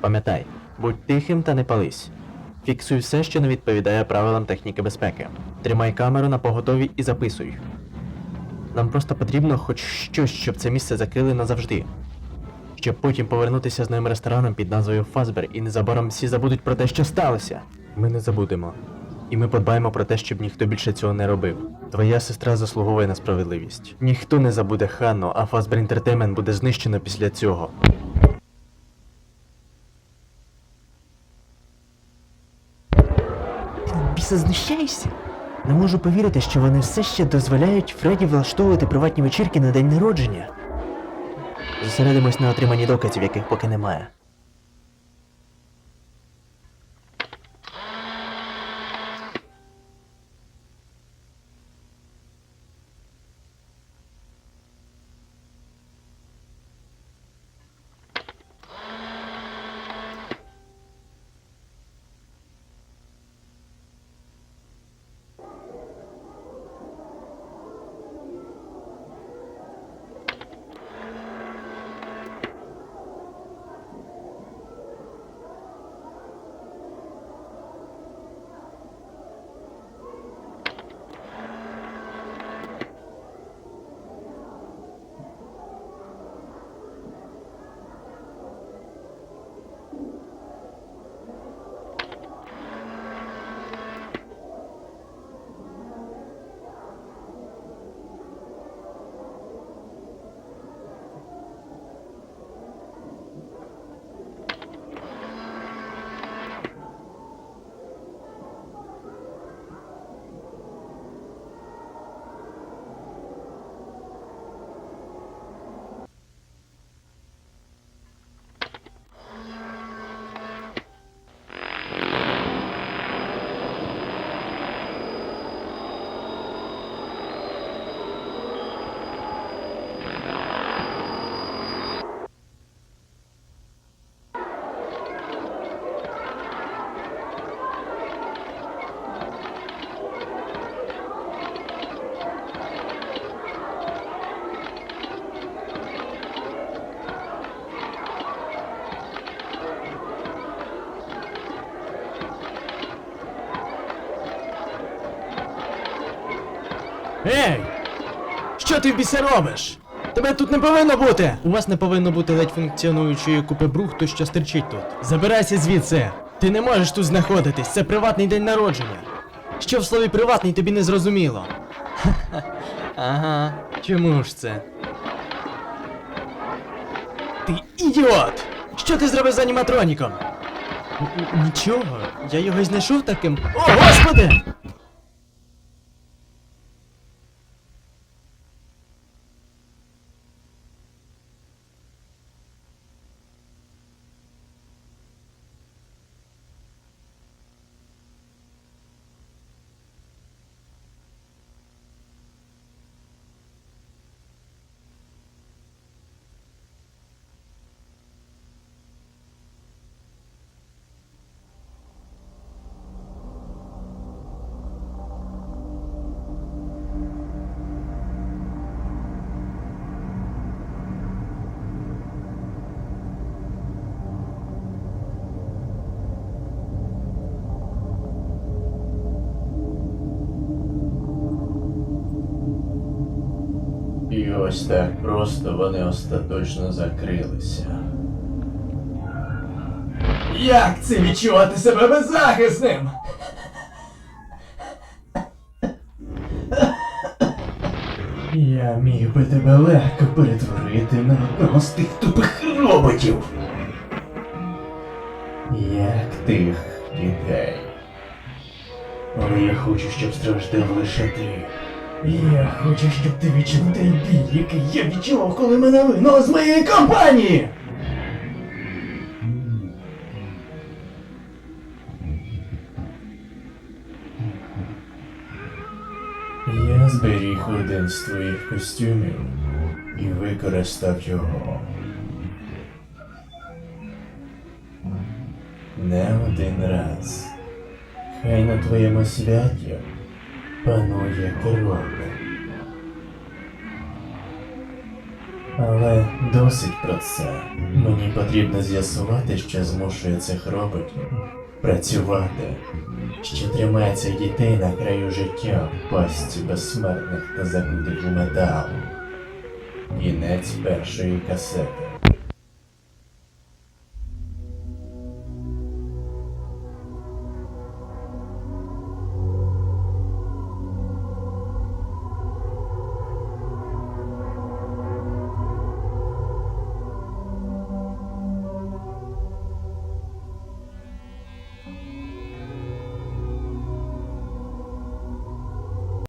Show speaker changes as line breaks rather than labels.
Пам'ятай, будь тихим та не пались. Фіксуй все, що не відповідає правилам техніки безпеки. Тримай камеру на поготові і записуй. Нам просто потрібно хоч щось, щоб це місце закрили назавжди. Щоб потім повернутися з новим рестораном під назвою Фазбер і незабаром всі забудуть про те, що сталося. Ми не забудемо. І ми подбаємо про те, щоб ніхто більше цього не робив. Твоя сестра заслуговує на справедливість. Ніхто не забуде Ханну, а Фазбер Entertainment буде знищено після цього. Біса знущаєшся? Не можу повірити, що вони все ще дозволяють Фредді влаштовувати приватні вечірки на день народження. Зосередимось на отриманні доказів, яких поки немає. Ей! Що ти в бісе робиш? Тебе тут не повинно бути! У вас не повинно бути ледь функціонуючої купи брухту, що стерчить тут. Забирайся звідси! Ти не можеш тут знаходитись, це приватний день народження. Що в слові приватний тобі не зрозуміло? Ага, чому ж це? Ти ідіот! Що ти зробив з аніматроніком? Нічого, я його знайшов таким. О, господи!
Ось так просто вони остаточно закрилися. Як це відчувати себе беззахисним? Я міг би тебе легко перетворити на одного з тих тупих роботів. Як тих дітей. Але я хочу, щоб страждав лише ти. Я хочу, щоб ти відчув той біль, який я відчував, коли мене вигнали з моєї компанії. Я зберіг один з твоїх костюмів і використав його. Не один раз. Хай на твоєму святі панує кров. Але досить про це. Мені потрібно з'ясувати, що змушує цих роботів працювати, що тримає цих дітей на краю життя в пастці безсмертних та закутих у метал. Кінець першої касети.